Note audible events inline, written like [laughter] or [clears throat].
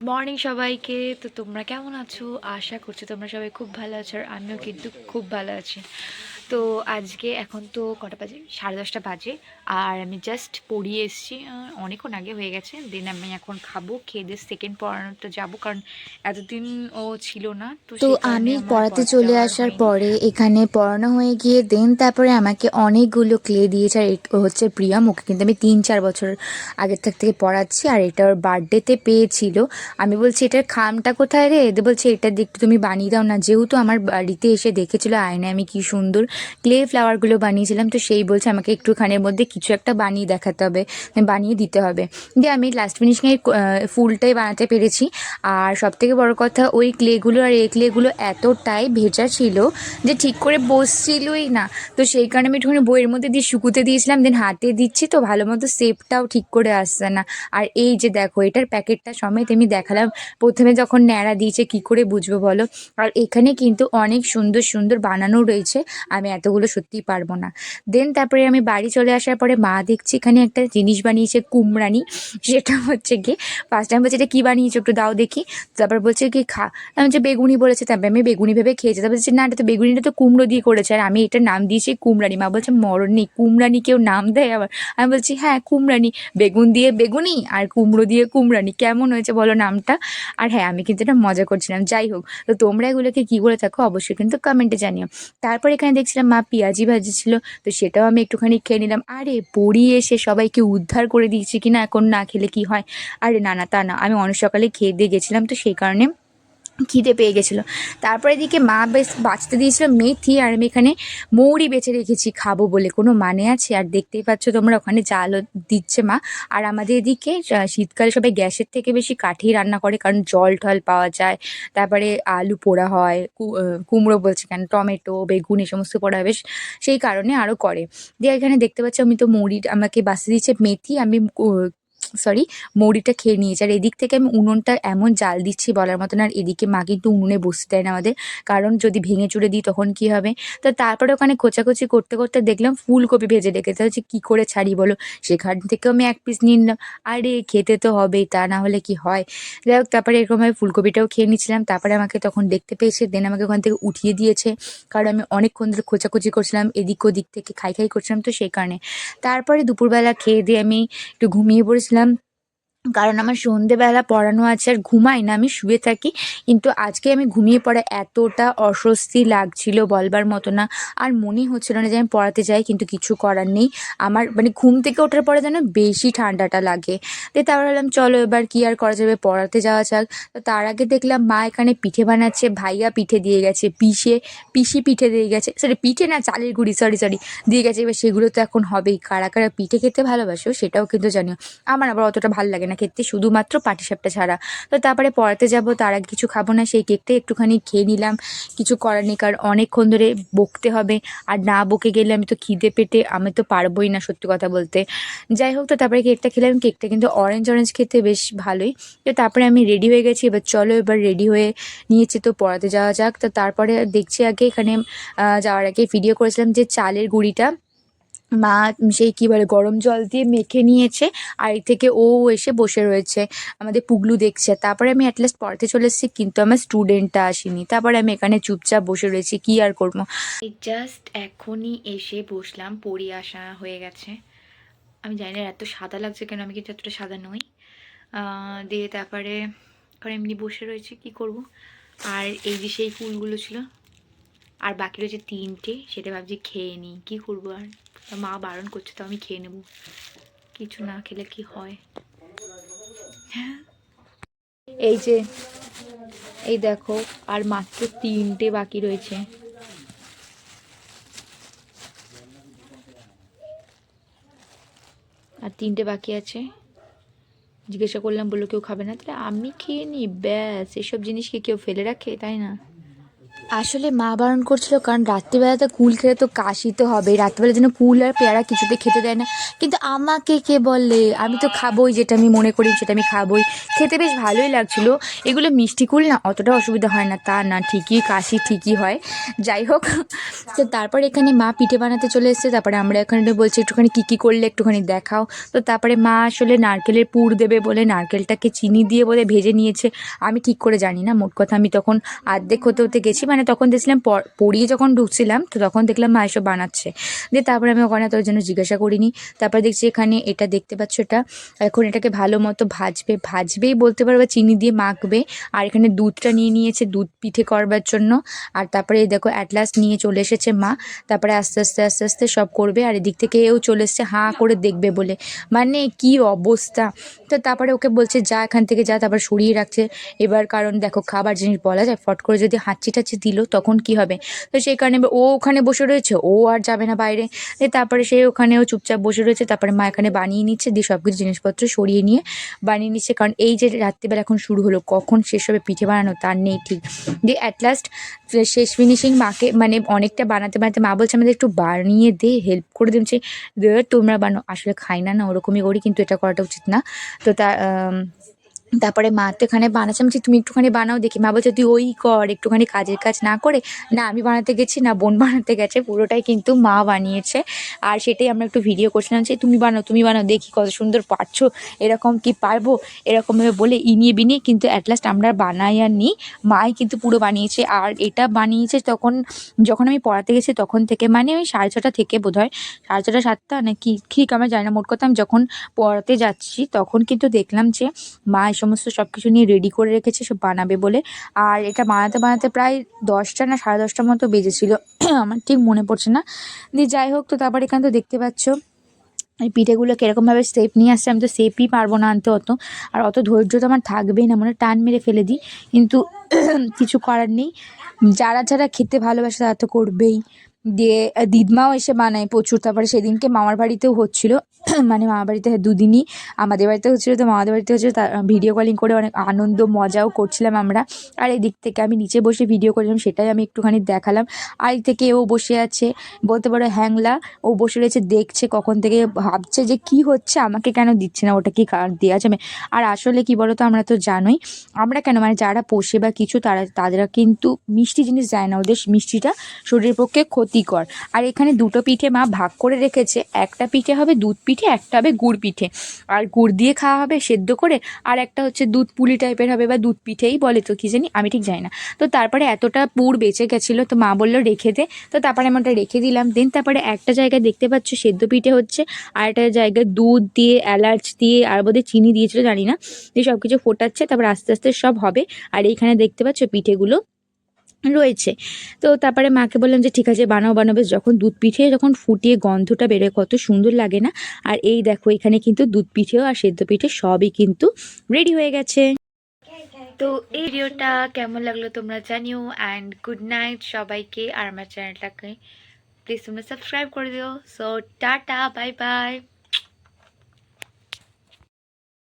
Morning সবাইকে। তো তোমরা কেমন আছো? আশা করছি তোমরা সবাই খুব ভালো আছো, আর আমিও কিন্তু খুব ভালো আছি। তো আজকে এখন তো কটা বাজে? সাড়ে দশটা বাজে। আর আমি জাস্ট পড়িয়ে এসেছি অনেকক্ষণ আগে হয়ে গেছে। দেন আমি এখন খাব খেয়ে দিয়ে সেকেন্ড পড়ানোতে যাব কারণ এতদিন ও ছিল না। তো আমি পড়াতে চলে আসার পরে এখানে পড়ানো হয়ে গিয়ে দেন তারপরে আমাকে অনেকগুলো ক্লে দিয়েছে। আর হচ্ছে প্রিয়ম ওকে কিন্তু আমি তিন চার বছর আগের থাক থেকে পড়াচ্ছি। আর এটা ওর বার্থডেতে পেয়েছিল। আমি বলছি এটার খামটা কোথায় রে? এদের বলছে এটা একটু তুমি বানিয়ে দাও না। যেহেতু আমার বাড়িতে এসে দেখেছিল আয়নায় আমি কি সুন্দর ক্লে ফ্লাওয়ারগুলো বানিয়েছিলাম, তো সেই বলছে আমাকে একটুখানের মধ্যে কিছু একটা বানিয়ে দেখাতে হবে, বানিয়ে দিতে হবে। দিয়ে আমি লাস্ট ফিনিশিংয়ে ফুলটাই বানাতে পেরেছি। আর সব থেকে বড় কথা, ওই ক্লেগুলো আর এই ক্লেগুলো এতটাই ভেজা ছিল যে ঠিক করে বসছিলই না। তো সেই কারণে আমি একটুখানি বইয়ের মধ্যে দিয়ে শুকুতে দিয়েছিলাম দেন হাতে দিচ্ছি, তো ভালো মতো শেপটাও ঠিক করে আসছে না। আর এই যে দেখো, এটার প্যাকেটটা সমেত আমি দেখালাম। প্রথমে যখন ন্যাড়া দিয়েছে, কি করে বুঝব বলো? আর এখানে কিন্তু অনেক সুন্দর সুন্দর বানানো রয়েছে। আমি এতগুলো সত্যিই পারব না। দেন তারপরে আমি বাড়ি চলে আসার পরে মা দেখছি এখানে একটা জিনিস বানিয়েছে, কুমড়ানি। সেটা হচ্ছে গিয়ে ফার্স্ট টাইম বলছে, এটা কী বানিয়েছো? একটু দাও দেখি। তারপর বলছে কি, খা। আমি বলছি, বেগুনি বলেছে। তারপরে আমি বেগুনি ভেবে খেয়েছি তারপর বলছে, না, এটা তো বেগুনিটা তো কুমড়ো দিয়ে করেছে। আর আমি এটার নাম দিয়েছি কুমড়ানি। মা বলছে মরণনি কুমড়ানি কেউ নাম দেয় আবার। আমি বলছি হ্যাঁ কুমড়ানি। বেগুন দিয়ে বেগুনি আর কুমড়ো দিয়ে কুমড়ানি। কেমন হয়েছে বলো নামটা? আর হ্যাঁ আমি কিন্তু এটা মজা করছিলাম। যাই হোক, তো তোমরা এগুলোকে কী করে থাকো অবশ্যই কিন্তু কমেন্টে জানিও। তারপর এখানে দেখছিলাম মা পেঁয়াজি ভাজি ছিল, তো সেটাও আমি একটুখানি খেয়ে নিলাম। আরে পড়ি এসে সবাইকে উদ্ধার করে দিয়েছি কিনা এখন না খেলে কি হয়? আরে, না না, তা না। আমি অনেক সকালে খেয়ে দিয়ে গেছিলাম, তো সেই কারণে খিদে পেয়ে গেছিল। তারপরে এদিকে মা বেশ বাঁচতে দিয়েছিল মেথি আর আমি এখানে মৌরি বেছে রেখেছি, খাব বলে। কোনো মানে আছে? আর দেখতেই পাচ্ছ তোমরা ওখানে জালও দিচ্ছে মা। আর আমাদের এদিকে শীতকালে সবাই গ্যাসের থেকে বেশি কাঠেই রান্না করে, কারণ জল টল পাওয়া যায়। তারপরে আলু পোড়া হয় কুমড়ো বলছে কেন, টমেটো, বেগুন এই সমস্ত পোড়া হয়। বেশ সেই কারণে আরও করে। দিয়ে এখানে দেখতে পাচ্ছ আমি তো মৌরি আমাকে বাঁচতে দিচ্ছে মেথি আমি সরি মৌরিটা খেয়ে নিয়েছি আর এদিক থেকে আমি উনুনটা এমন জাল দিচ্ছি বলার মতন, আর এদিকে মা কিন্তু উনুনে বসতে দেয় না আমাদের। কারণ যদি ভেঙে চুড়ে দিই তখন কি হবে? তো তারপরে ওখানে খোঁচাখুচি করতে করতে দেখলাম ফুলকপি ভেজে রেখেছে। হচ্ছে কী করে ছাড়ি বলো? সেখান থেকেও আমি এক পিস নিয়ে নিলাম। আরে, খেতে তো হবেই, তা না হলে কি হয়? যাই হোক, তারপরে এরকমভাবে ফুলকপিটাও খেয়ে নিচ্ছিলাম তারপরে আমাকে তখন দেখতে পেয়েছে দেন আমাকে ওখান থেকে উঠিয়ে দিয়েছে। কারণ আমি অনেকক্ষণ ধরে খোঁচাখুচি করছিলাম, এদিক ওদিক থেকে খাই খাই করছিলাম তো সেই কারণে। তারপরে দুপুরবেলা খেয়ে দিয়ে আমি একটু ঘুমিয়ে পড়েছিলাম। Islam কারণ আমার সন্ধেবেলা পড়ানো আছে আর ঘুমাই না, আমি শুয়ে থাকি। কিন্তু আজকে আমি ঘুমিয়ে পড়ে এতটা অস্বস্তি লাগছিল বলবার মতো না। আর মনে হচ্ছিল না যে আমি পড়াতে যাই, কিন্তু কিছু করার নেই। আমার মানে ঘুম থেকে ওঠার পরে যেন বেশি ঠান্ডাটা লাগে। তো তারপর ভাবলাম, চলো এবার কি আর করা যাবে, পড়াতে যাওয়া যাক। তো তার আগে দেখলাম, মা এখানে পিঠে বানাচ্ছে, ভাইয়া পিঠে দিয়ে গেছে, পিষে পিসি পিঠে দিয়ে গেছে। সরি পিঠে না, চালের গুঁড়ি সরি সরি দিয়ে গেছে। এবার সেগুলো তো এখন হবেই। কারা কারা পিঠে খেতে ভালোবাসো সেটাও কিন্তু জানিও। আমার আবার অতটা ভালো লাগে না। খেতে শুধুমাত্র পাটিসাপটা ছাড়া। তো তারপরে পড়াতে যাব, তার আগে কিছু খাব না, সেই কেকটা একটুখানি খেয়ে নিলাম। কিছু করার নেই, কারণ অনেকক্ষণ ধরে বকতে হবে। আর না বকে গেলে আমি তো খিদে পেটে, আমি তো পারবোই না সত্যি কথা বলতে। যাই হোক, তো তারপরে কেকটা খেলাম, কেকটা কিন্তু অরেঞ্জ অরেঞ্জ খেতে বেশ ভালোই। তো তারপরে আমি রেডি হয়ে গেছি, এবার চলো এবার রেডি হয়ে নিয়েছি, তো পড়াতে যাওয়া যাক। তো তারপরে দেখছি আগে এখানে যাওয়ার আগে ভিডিও করেছিলাম যে চালের গুঁড়িটা। মা সেই কী বলে, গরম জল দিয়ে মেখে নিয়েছে, আর এই থেকে ও এসে বসে রয়েছে, আমাদের পুগলু দেখছে। তারপরে আমি অ্যাটলিস্ট পড়তে চলে এসেছি, কিন্তু আমার স্টুডেন্টটা আসেনি। তারপরে আমি এখানে চুপচাপ বসে রয়েছি, কী আর করব? জাস্ট এখনই এসে বসলাম, পড়ি আসা হয়ে গেছে। আমি জানি না এত সাদা লাগছে কেন, আমি কিন্তু এতটা সাদা নই। দিয়ে তারপরে এমনি বসে রয়েছি, কি করব? আর এই যে সেই ফুলগুলো ছিল, আর বাকি রয়েছে তিনটে, সেটা ভাবছি খেয়ে নিই, কী করব আর? মা বারণ করছে, তো আমি খেয়ে নেব। কিছু না খেলে কি হয়? এই যে, এই দেখো, আর মাত্র তিনটে বাকি রয়েছে। আর তিনটে বাকি আছে। জিজ্ঞাসা করলাম, বলল, কেউ খাবে না? তাহলে আমি খেয়ে নিই ব্যাস, এসব জিনিস কি কেউ ফেলে রাখে? তাই না? আসলে মা বারণ করছিল, কারণ রাত্রিবেলাতে কুল খেলে তো কাশি তো হবে রাত্রিবেলা যেন কুল আর পেয়ারা কিছুতে খেতে দেয় না। কিন্তু আমাকে কে বললে আমি তো খাবোই যেটা আমি মনে করি, সেটা আমি খাবোই। খেতে বেশ ভালোই লাগছিল। এগুলো মিষ্টি কুল না অতটা অসুবিধা হয় না। তা না, ঠিকই কাশি ঠিকই হয়। যাই হোক, তো তারপর এখানে মা পিঠে বানাতে চলে এসেছে। তারপরে আমরা এখানে বলছি, একটুখানি কী কী করলে একটুখানি দেখাও। তো তারপরে মা আসলে নারকেলের পুর দেবে বলে, নারকেলটাকে চিনি দিয়ে বলে ভেজে নিয়েছে। আমি ঠিক করে জানি না, মোট কথা আমি তখন আর্ধেক হতে হতে গেছি মানে তখন দেখছিলাম পড়িয়ে যখন ঢুকছিলাম, তো তখন দেখলাম মা এসব বানাচ্ছে। দিয়ে তারপরে আমি ওখানে তোর জন্য জিজ্ঞাসা করিনি। তারপরে দেখছি এখানে এটা দেখতে পাচ্ছ এটা। এখন এটাকে ভালো মতো ভাজবে, ভাজবেই বলতে পারবে চিনি দিয়ে মাখবে। আর এখানে দুধটা নিয়ে নিয়েছে, দুধ পিঠে করবার জন্য। আর তারপরে দেখো অ্যাট লাস্ট নিয়ে চলে এসেছে মা। তারপরে আস্তে আস্তে আস্তে আস্তে সব করবে। আর এদিক থেকে এও চলে এসছে, হাঁ করে দেখবে বলে। মানে কি অবস্থা। তো তারপরে ওকে বলছে, যা এখান থেকে যা। তারপর সরিয়ে রাখছে। এবার কারণ দেখো খাবার জিনিস বলা যায়, ফট করে যদি হাঁচি টাচি দিল তখন কি হবে? তো সেই কারণে ও ওখানে বসে রয়েছে, ও আর যাবে না বাইরে। দিয়ে তারপরে সে ওখানেও চুপচাপ বসে রয়েছে, তারপরে মা এখানে বানিয়ে নিচ্ছে, দিয়ে সব কিছু জিনিসপত্র সরিয়ে নিয়ে বানিয়ে নিচ্ছে। কারণ এই যে রাত্রিবেলা এখন শুরু হলো, কখন শেষ হবে পিঠে বানানো তার নেই ঠিক। দিয়ে অ্যাট লাস্ট শেষ ফিনিশিং মাকে মানে অনেকটা বানাতে বানাতে মা বলছে, আমাদের একটু বানিয়ে দে হেল্প করে দিচ্ছে তোমরা বানো। আসলে খাই না না, ওরকমই করি, কিন্তু এটা করাটা উচিত না। তো তা তারপরে মা তো এখানে বানাচ্ছে। আমি তুমি একটুখানি বানাও, দেখি। মা বলছে, তুই ওই কর, একটুখানি কাজের কাজ না করে। না, আমি বানাতে গেছি না, বোন বানাতে গেছে, পুরোটাই কিন্তু মা বানিয়েছে। আর সেটাই আমরা একটু ভিডিও করছিলাম যে, তুমি বানাও তুমি বানাও, দেখি কত সুন্দর পারছ, এরকম কি পারব? এরকমভাবে বলে ইনিয়ে বিনিয়ে কিন্তু অ্যাট লাস্ট আমরা বানাই আর নিই। মাই কিন্তু পুরো বানিয়েছে। আর এটা বানিয়েছে তখন, যখন আমি পড়াতে গেছি তখন থেকে মানে ওই সাড়ে ছটা থেকে বোধ হয় সাড়ে ছটা, সাতটা নাকি ঠিক আমার জানি না, মোট কথা আমি যখন পড়াতে যাচ্ছি তখন কিন্তু দেখলাম যে, মা সমস্ত সব কিছু নিয়ে রেডি করে রেখেছে, সব বানাবে বলে। আর এটা বানাতে বানাতে প্রায় দশটা না সাড়ে দশটার মতো বেজেছিল। [clears throat] আমার ঠিক মনে পড়ছে না। দিয়ে যাই হোক, তো তারপর এখানে তো দেখতে পাচ্ছ, এই পিঠেগুলো কীরকমভাবে শেপ নিয়ে আসছে, আমি তো শেপই পারব না আনতে অত। আর অত ধৈর্য তো আমার থাকবেই না, মনে টান মেরে ফেলে দিই। কিন্তু [clears throat] কিছু করার নেই। যারা যারা খেতে ভালোবাসে তারা তো করবেই। দিয়ে দিদমাও এসে বানায় প্রচুর। তারপরে সেদিনকে মামার বাড়িতেও হচ্ছিল। [clears throat] মানে মামার বাড়িতে দুদিনই। আমাদের বাড়িতে হচ্ছিল, তো মামাদের বাড়িতে হচ্ছিল। তা ভিডিও কলিং করে অনেক আনন্দ, মজাও করছিলাম আমরা। আর এই দিক থেকে আমি নিচে বসে ভিডিও করছিলাম, সেটাই আমি একটুখানি দেখালাম। আর এই থেকে ও বসে আছে, বলতে পারো হ্যাংলা। ও বসে রয়েছে, দেখছে কখন থেকে, ভাবছে যে কি হচ্ছে, আমাকে কেন দিচ্ছে না? ওটা কি কার দেওয়া যাবে আর আসলে কি বলতো, আমরা তো জানোই। আমরা কেন মানে যারা পোষে বা কিছু, তারা তারা কিন্তু মিষ্টি জিনিস যায় না। ওদের মিষ্টিটা শরীরের পক্ষে ক্ষতিকর। আর এখানে দুটো পিঠে মা ভাগ করে রেখেছে। একটা পিঠে হবে দুধ পিঠে, একটা হবে গুড় পিঠে। আর গুড় দিয়ে খাওয়া হবে সেদ্ধ করে, আর একটা হচ্ছে দুধ পুলি টাইপের হবে বা দুধ পিঠেই বলে তো, কি জানি? আমি ঠিক জানি না। তো তারপরে এতটা পুর বেঁচে গেছিল, তো মা বলল, রেখে দে। তো তারপরে আমি ওটা রেখে দিলাম। দেন তারপরে একটা জায়গায় দেখতে পাচ্ছ সেদ্ধ পিঠে হচ্ছে, আর একটা জায়গায় দুধ দিয়ে, এলাচ দিয়ে, আর বোধহয় চিনি দিয়েছিল, জানি না। দিয়ে সব কিছু ফোটাচ্ছে, তারপর আস্তে আস্তে সব হবে। আর এইখানে দেখতে পাচ্ছ পিঠেগুলো। রয়েছে। তো তারপরে মাকে বললাম যে, ঠিক আছে, বানাও বেশ, যখন দুধ পিঠে যখন ফুটিয়ে গন্ধটা বেরোয় কত সুন্দর লাগে না? আর এই দেখো, এখানে কিন্তু দুধ পিঠেও আর সেদ্ধ পিঠে সবই কিন্তু রেডি হয়ে গেছে। তো এই ভিডিওটা কেমন লাগল তোমরা জানিও অ্যান্ড গুড নাইট সবাইকে আর আমার চ্যানেলটাকে প্লিজ তোমরা সাবস্ক্রাইব করে দিও। So tata bye bye